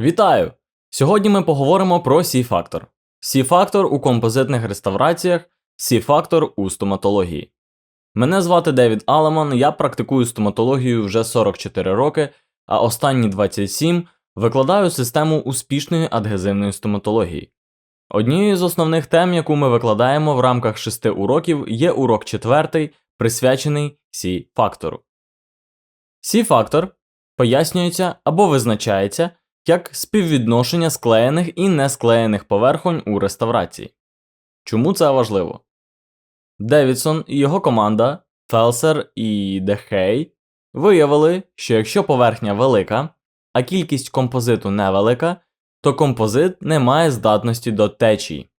Вітаю! Сьогодні ми поговоримо про Сі-фактор. Сі-фактор у композитних реставраціях, Сі-фактор у стоматології. Мене звати Девід Алемон, я практикую стоматологію вже 44 роки, а останні 27 викладаю систему успішної адгезивної стоматології. Однією з основних тем, яку ми викладаємо в рамках 6 уроків, є урок 4, присвячений Сі-фактору. Сі-фактор пояснюється або визначається як співвідношення склеєних і несклеєних поверхонь у реставрації. Чому це важливо? Девідсон і його команда Фелсер і Дехей виявили, що якщо поверхня велика, а кількість композиту невелика, то композит не має здатності до течії.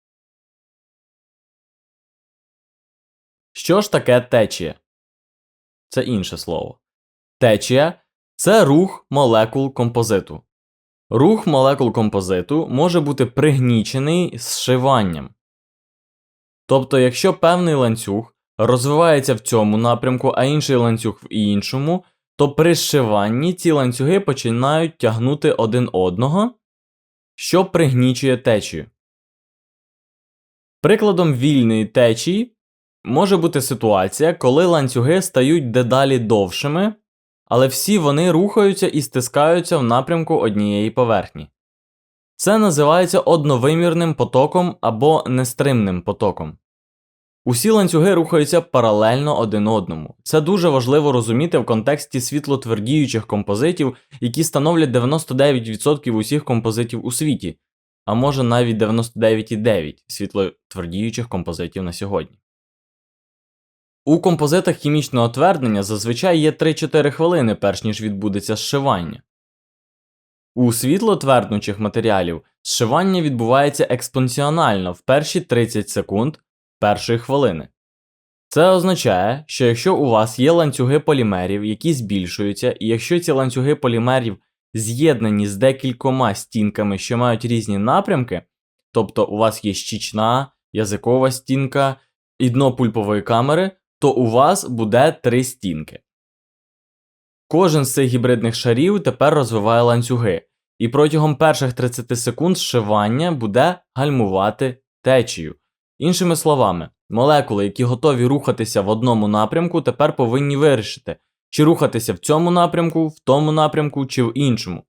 Що ж таке течія? Це інше слово. Течія це рух молекул композиту. Рух молекул композиту може бути пригнічений зшиванням. Тобто, якщо певний ланцюг розвивається в цьому напрямку, а інший ланцюг в іншому, то при зшиванні ці ланцюги починають тягнути один одного, що пригнічує течію. Прикладом вільної течії може бути ситуація, коли ланцюги стають дедалі довшими, але всі вони рухаються і стискаються в напрямку однієї поверхні. Це називається одновимірним потоком або нестримним потоком. Усі ланцюги рухаються паралельно один одному. Це дуже важливо розуміти в контексті світлотвердіючих композитів, які становлять 99% усіх композитів у світі, а може навіть 99,9% світлотвердіючих композитів на сьогодні. У композитах хімічного тверднення зазвичай є 3-4 хвилини, перш ніж відбудеться зшивання. У світлотверднучих матеріалів зшивання відбувається експоненціонально в перші 30 секунд першої хвилини. Це означає, що якщо у вас є ланцюги полімерів, які збільшуються, і якщо ці ланцюги полімерів з'єднані з декількома стінками, що мають різні напрямки, тобто у вас є щічна, язикова стінка і дно пульпової камери, то у вас буде три стінки. Кожен з цих гібридних шарів тепер розвиває ланцюги, і протягом перших 30 секунд зшивання буде гальмувати течію. Іншими словами, молекули, які готові рухатися в одному напрямку, тепер повинні вирішити, чи рухатися в цьому напрямку, в тому напрямку, чи в іншому.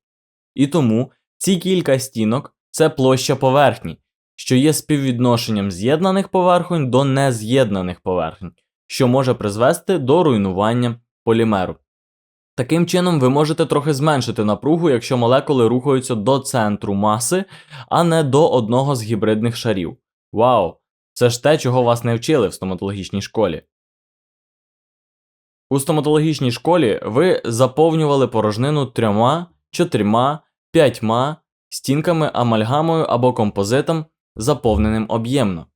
І тому ці кілька стінок це площа поверхні, що є співвідношенням з'єднаних поверхонь до нез'єднаних поверхонь, що може призвести до руйнування полімеру. Таким чином, ви можете трохи зменшити напругу, якщо молекули рухаються до центру маси, а не до одного з гібридних шарів. Вау! Це ж те, чого вас не вчили в стоматологічній школі. У стоматологічній школі ви заповнювали порожнину трьома, чотирма, п'ятьма стінками амальгамою або композитом, заповненим об'ємно.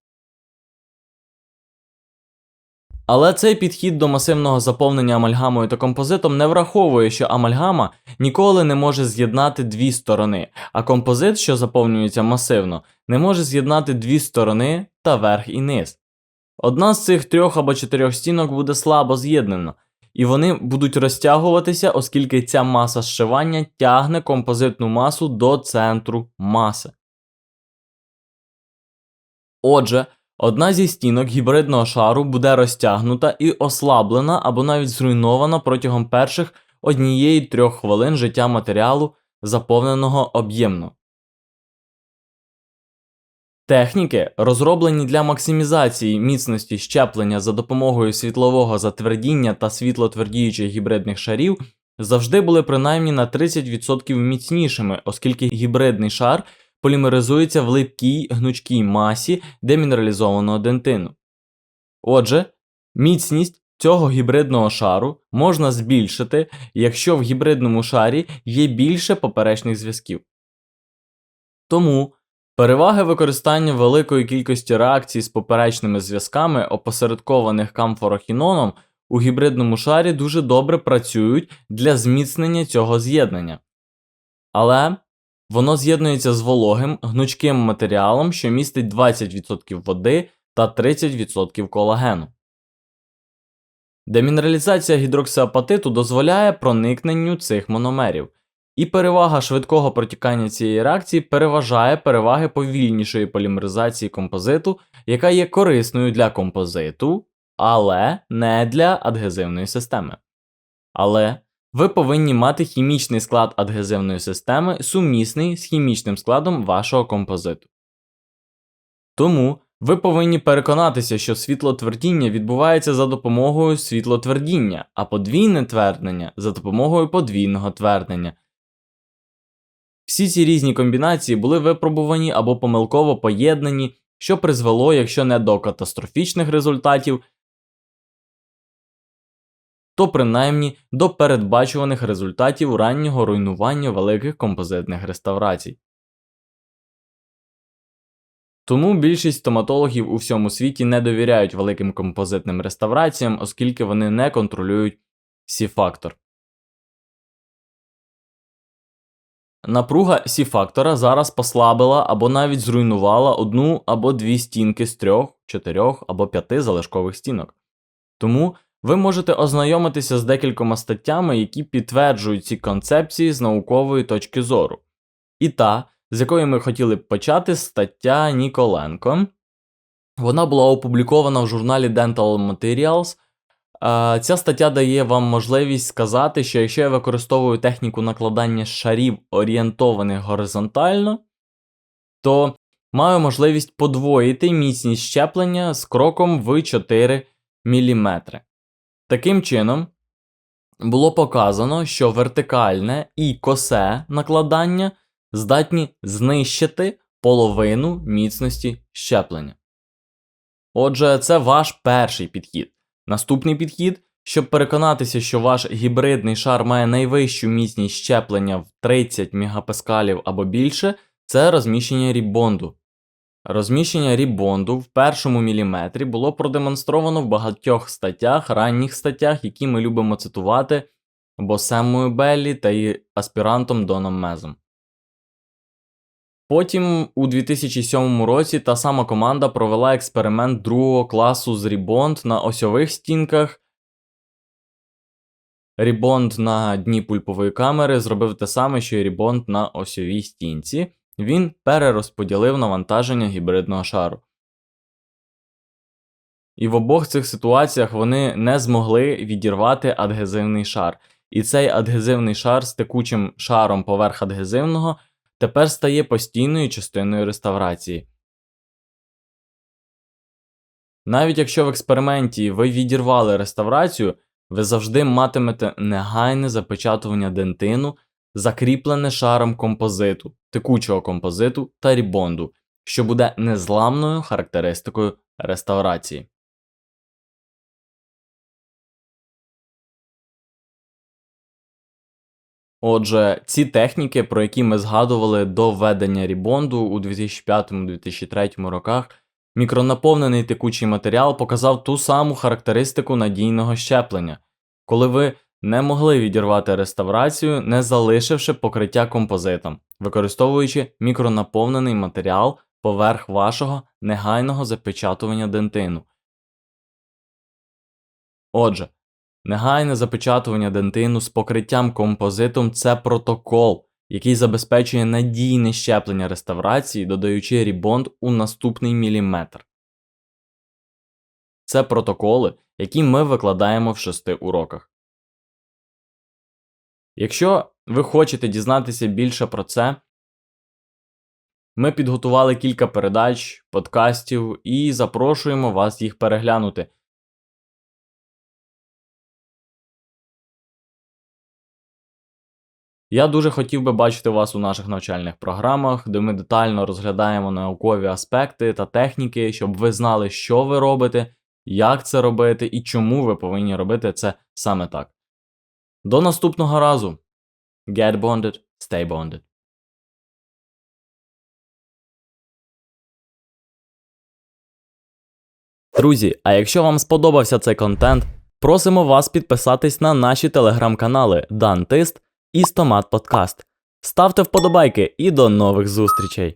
Але цей підхід до масивного заповнення амальгамою та композитом не враховує, що амальгама ніколи не може з'єднати дві сторони, а композит, що заповнюється масивно, не може з'єднати дві сторони та верх і низ. Одна з цих трьох або чотирьох стінок буде слабо з'єднана, і вони будуть розтягуватися, оскільки ця маса зшивання тягне композитну масу до центру маси. Отже, Одна зі стінок гібридного шару буде розтягнута і ослаблена або навіть зруйнована протягом перших однієї трьох хвилин життя матеріалу, заповненого об'ємно. Техніки, розроблені для максимізації міцності щеплення за допомогою світлового затвердіння та світлотвердіючих гібридних шарів, завжди були принаймні на 30% міцнішими, оскільки гібридний шар полімеризується в липкій гнучкій масі демінералізованого дентину. Отже, міцність цього гібридного шару можна збільшити, якщо в гібридному шарі є більше поперечних зв'язків. Тому переваги використання великої кількості реакцій з поперечними зв'язками, опосередкованих камфорохіноном, у гібридному шарі дуже добре працюють для зміцнення цього з'єднання. Але Воно з'єднується з вологим, гнучким матеріалом, що містить 20% води та 30% колагену. Демінералізація гідроксиапатиту дозволяє проникненню цих мономерів, І перевага швидкого протікання цієї реакції переважає переваги повільнішої полімеризації композиту, яка є корисною для композиту, але не для адгезивної системи. Але ви повинні мати хімічний склад адгезивної системи, сумісний з хімічним складом вашого композиту. Тому ви повинні переконатися, що світлотвердіння відбувається за допомогою світлотвердіння, а подвійне тверднення за допомогою подвійного тверднення. Всі ці різні комбінації були випробувані або помилково поєднані, що призвело, якщо не до катастрофічних результатів, то принаймні до передбачуваних результатів раннього руйнування великих композитних реставрацій. Тому більшість стоматологів у всьому світі не довіряють великим композитним реставраціям, оскільки вони не контролюють сі-фактор. Напруга сі-фактора зараз послабила або навіть зруйнувала одну або дві стінки з трьох, чотирьох або п'яти залишкових стінок. Тому ви можете ознайомитися з декількома статтями, які підтверджують ці концепції з наукової точки зору. І та, з якої ми хотіли б почати, стаття Ніколенко. Вона була опублікована в журналі Dental Materials. Ця стаття дає вам можливість сказати, що якщо я використовую техніку накладання шарів, орієнтованих горизонтально, то маю можливість подвоїти міцність щеплення з кроком в 4 мм. Таким чином, було показано, що вертикальне і косе накладання здатні знищити половину міцності щеплення. Отже, це ваш перший підхід. Наступний підхід, щоб переконатися, що ваш гібридний шар має найвищу міцність щеплення в 30 мегапаскалів або більше, це розміщення рібонду. Розміщення рібонду в першому міліметрі було продемонстровано в багатьох статтях, ранніх статтях, які ми любимо цитувати Босемою Беллі та і аспірантом Доном Мезом. Потім у 2007 році та сама команда провела експеримент другого класу з рібонд на осьових стінках. Рібонд на дні пульпової камери зробив те саме, що й рібонд на осьовій стінці. Він перерозподілив навантаження гібридного шару. І в обох цих ситуаціях вони не змогли відірвати адгезивний шар. І цей адгезивний шар з текучим шаром поверх адгезивного тепер стає постійною частиною реставрації. Навіть якщо в експерименті ви відірвали реставрацію, ви завжди матимете негайне запечатування дентину, закріплене шаром композиту, текучого композиту та рібонду, що буде незламною характеристикою реставрації. Отже, ці техніки, про які ми згадували до введення рібонду у 2005-2003 роках, мікронаповнений текучий матеріал показав ту саму характеристику надійного щеплення, коли ви не могли відірвати реставрацію, не залишивши покриття композитом, використовуючи мікронаповнений матеріал поверх вашого негайного запечатування дентину. Отже, Негайне запечатування дентину з покриттям композитом це протокол, який забезпечує надійне щеплення реставрації, додаючи рібонд у наступний міліметр. Це протоколи, які ми викладаємо в шести уроках. Якщо ви хочете дізнатися більше про це, ми підготували кілька передач, подкастів і запрошуємо вас їх переглянути. Я дуже хотів би бачити вас у наших навчальних програмах, де ми детально розглядаємо наукові аспекти та техніки, щоб ви знали, що ви робите, як це робити і чому ви повинні робити це саме так. До наступного разу. Get bonded, stay bonded. Друзі, а якщо вам сподобався цей контент, просимо вас підписатись на наші телеграм-канали Дантист і Стомат Подкаст. Ставте вподобайки і до нових зустрічей!